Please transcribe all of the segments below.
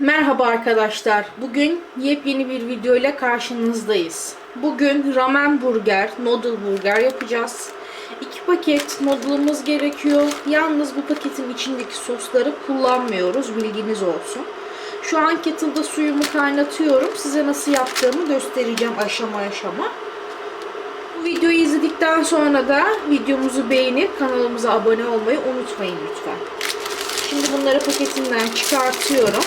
Merhaba arkadaşlar. Bugün yepyeni bir video ile karşınızdayız. Bugün ramen burger, noodle burger yapacağız. İki paket noodle'ımız gerekiyor. Yalnız bu paketin içindeki sosları kullanmıyoruz. Bilginiz olsun. Şu an kettle'da suyumu kaynatıyorum. Size nasıl yaptığımı göstereceğim aşama aşama. Bu videoyu izledikten sonra da videomuzu beğenip kanalımıza abone olmayı unutmayın lütfen. Şimdi bunları paketinden çıkartıyorum.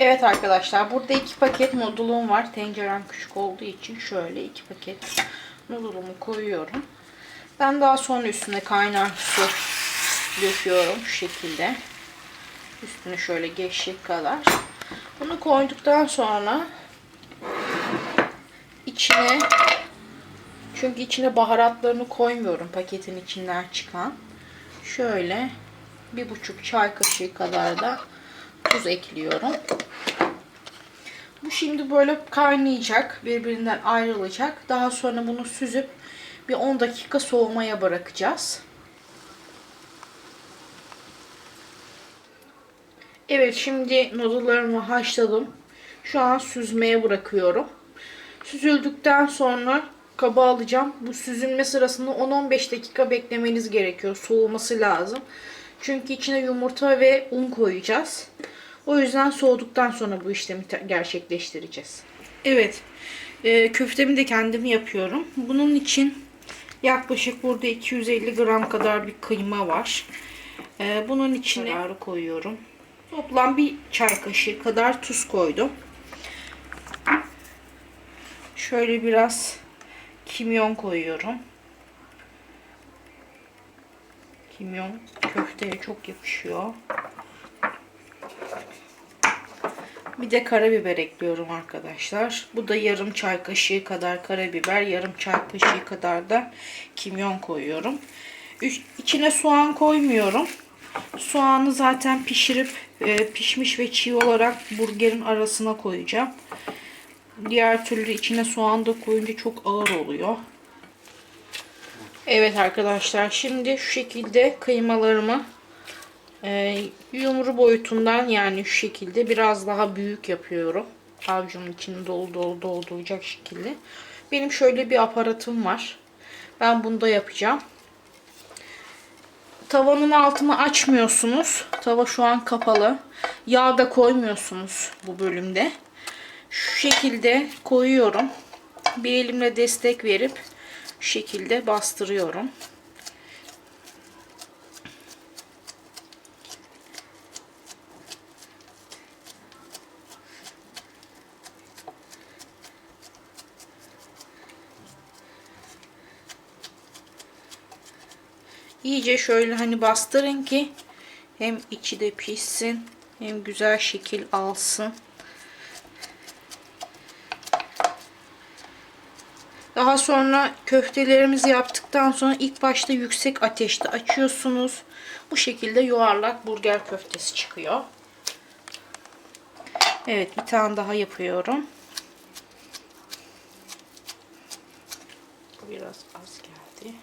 Evet arkadaşlar burada iki paket noodle'um var. Tencerem küçük olduğu için şöyle iki paket noodle'umu koyuyorum. Ben daha sonra üstüne kaynar su döküyorum şu şekilde. Üstüne şöyle geçecek kadar. Bunu koyduktan sonra içine çünkü içine baharatlarını koymuyorum paketin içinden çıkan. Şöyle bir buçuk çay kaşığı kadar da tuz ekliyorum. Bu şimdi böyle kaynayacak, birbirinden ayrılacak. Daha sonra bunu süzüp bir 10 dakika soğumaya bırakacağız. Evet şimdi noodle'larımı haşladım. Şu an süzmeye bırakıyorum. Süzüldükten sonra kaba alacağım. Bu süzülme sırasında 10-15 dakika beklemeniz gerekiyor. Soğuması lazım. Çünkü içine yumurta ve un koyacağız. O yüzden soğuduktan sonra bu işlemi gerçekleştireceğiz. Evet. E, köftemi de kendim yapıyorum. Bunun için yaklaşık burada 250 gram kadar bir kıyma var. E, bunun içine kararı koyuyorum. Toplam bir çay kaşığı kadar tuz koydum. Şöyle biraz kimyon koyuyorum. Kimyon köfteye çok yakışıyor. Bir de karabiber ekliyorum arkadaşlar. Bu da yarım çay kaşığı kadar karabiber, yarım çay kaşığı kadar da kimyon koyuyorum. İçine soğan koymuyorum. Soğanı zaten pişirip e, pişmiş ve çiğ olarak burgerin arasına koyacağım. Diğer türlü içine soğan da koyunca çok ağır oluyor. Evet arkadaşlar şimdi şu şekilde kıymalarımı e, yumru boyutundan yani şu şekilde biraz daha büyük yapıyorum. Avcumun içini dolu dolu dolduracak şekilde. Benim şöyle bir aparatım var. Ben bunda yapacağım. Tavanın altını açmıyorsunuz. Tava şu an kapalı. Yağ da koymuyorsunuz bu bölümde. Şu şekilde koyuyorum. Bir elimle destek verip şekilde bastırıyorum. İyice şöyle hani bastırın ki hem içi de pişsin hem güzel şekil alsın. Daha sonra köftelerimizi yaptıktan sonra ilk başta yüksek ateşte açıyorsunuz. Bu şekilde yuvarlak burger köftesi çıkıyor. Evet bir tane daha yapıyorum. Biraz az geldi.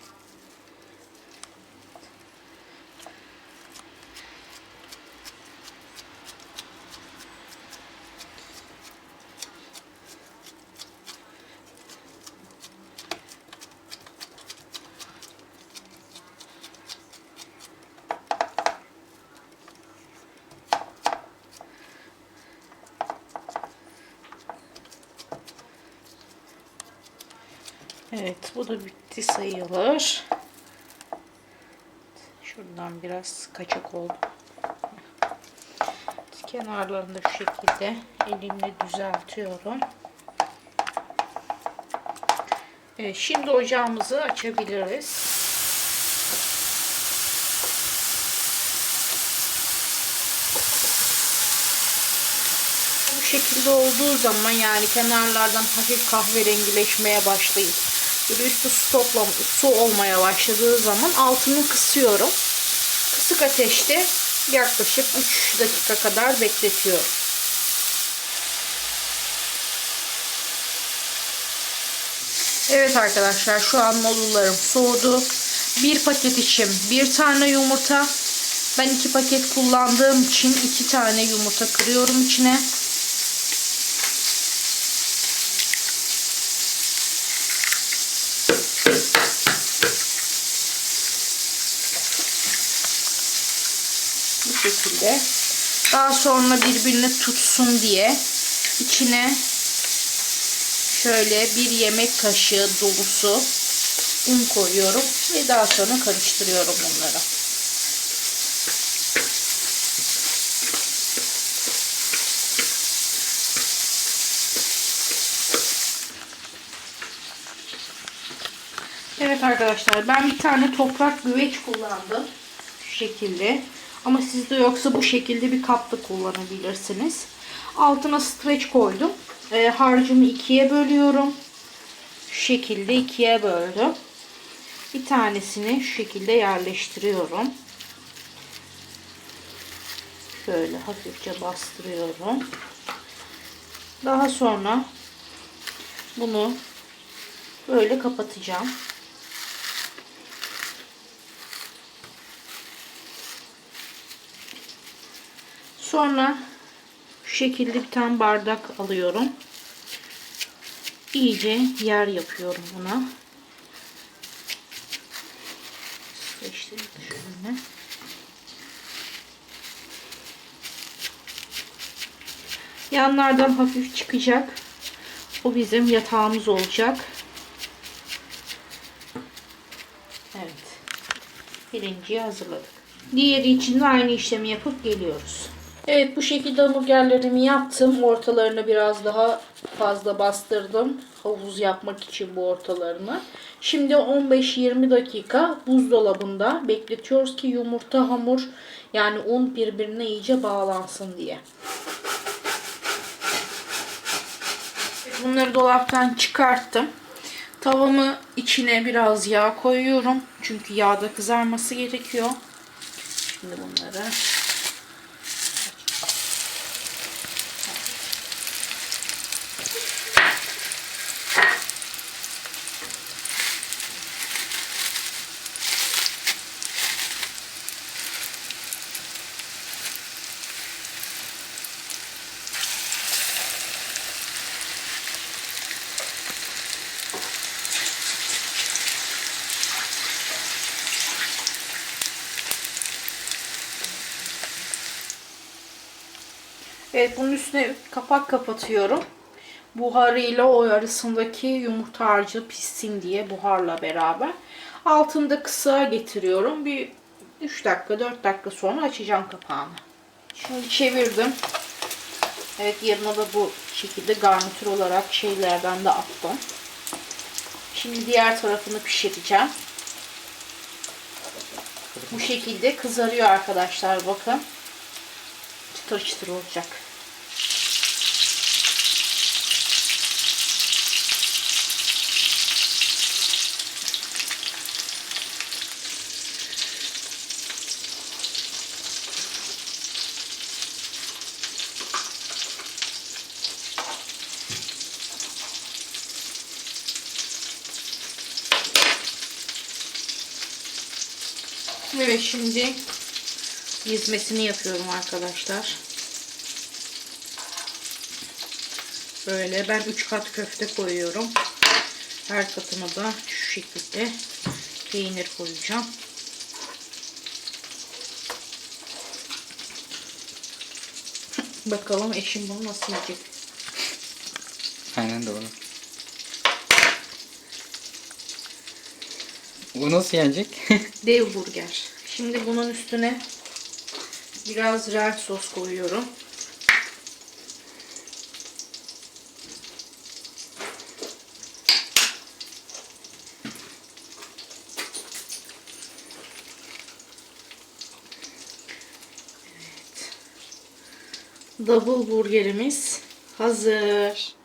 Evet bu da bitti sayılır. Şuradan biraz kaçak oldu. Kenarlarını da şu şekilde elimle düzeltiyorum. Evet, şimdi ocağımızı açabiliriz. Bu şekilde olduğu zaman yani kenarlardan hafif kahverengileşmeye başlayıp böyle üstü su, toplam, su olmaya başladığı zaman altını kısıyorum. Kısık ateşte yaklaşık 3 dakika kadar bekletiyorum. Evet arkadaşlar şu an noodle'larım soğudu. Bir paket için bir tane yumurta, Ben iki paket kullandığım için iki tane yumurta kırıyorum içine. Bu şekilde. Daha sonra birbirini tutsun diye içine şöyle bir yemek kaşığı dolusu un koyuyorum ve daha sonra karıştırıyorum bunları. Evet arkadaşlar ben bir tane toprak güveç kullandım. Şu şekilde. Ama sizde yoksa bu şekilde bir kapta kullanabilirsiniz. Altına streç koydum. Ee, harcımı ikiye bölüyorum. Şu şekilde ikiye böldüm. Bir tanesini şu şekilde yerleştiriyorum. Şöyle hafifçe bastırıyorum. Daha sonra bunu böyle kapatacağım. Sonra şu şekilde bir tane bardak alıyorum. İyice yer yapıyorum buna. Şöyle. Yanlardan hafif çıkacak. O bizim yatağımız olacak. Evet. Birinciyi hazırladık. Diğeri için de aynı işlemi yapıp geliyoruz. Evet bu şekilde hamburgerlerimi yaptım. Ortalarını biraz daha fazla bastırdım. Havuz yapmak için bu ortalarını. Şimdi 15-20 dakika buzdolabında bekletiyoruz ki yumurta hamur yani un birbirine iyice bağlansın diye. Bunları dolaptan çıkarttım. Tavamı içine biraz yağ koyuyorum. Çünkü yağda kızarması gerekiyor. Şimdi bunları Evet bunun üstüne kapak kapatıyorum. Buharıyla o arasındaki yumurta harcı pişsin diye buharla beraber. Altında kısığa getiriyorum. Bir 3 dakika 4 dakika sonra açacağım kapağını. Şimdi çevirdim. Evet yanına da bu şekilde garnitür olarak şeylerden de attım. Şimdi diğer tarafını pişireceğim. Bu şekilde kızarıyor arkadaşlar bakın. Çıtır çıtır olacak. Evet şimdi dizmesini yapıyorum arkadaşlar. Böyle ben 3 kat köfte koyuyorum. Her katına da şu şekilde peynir koyacağım. Bakalım eşim bunu nasıl yiyecek. Aynen doğru. Bu nasıl yenecek? Dev burger. Şimdi bunun üstüne biraz renk sos koyuyorum. Evet. Double burgerimiz hazır.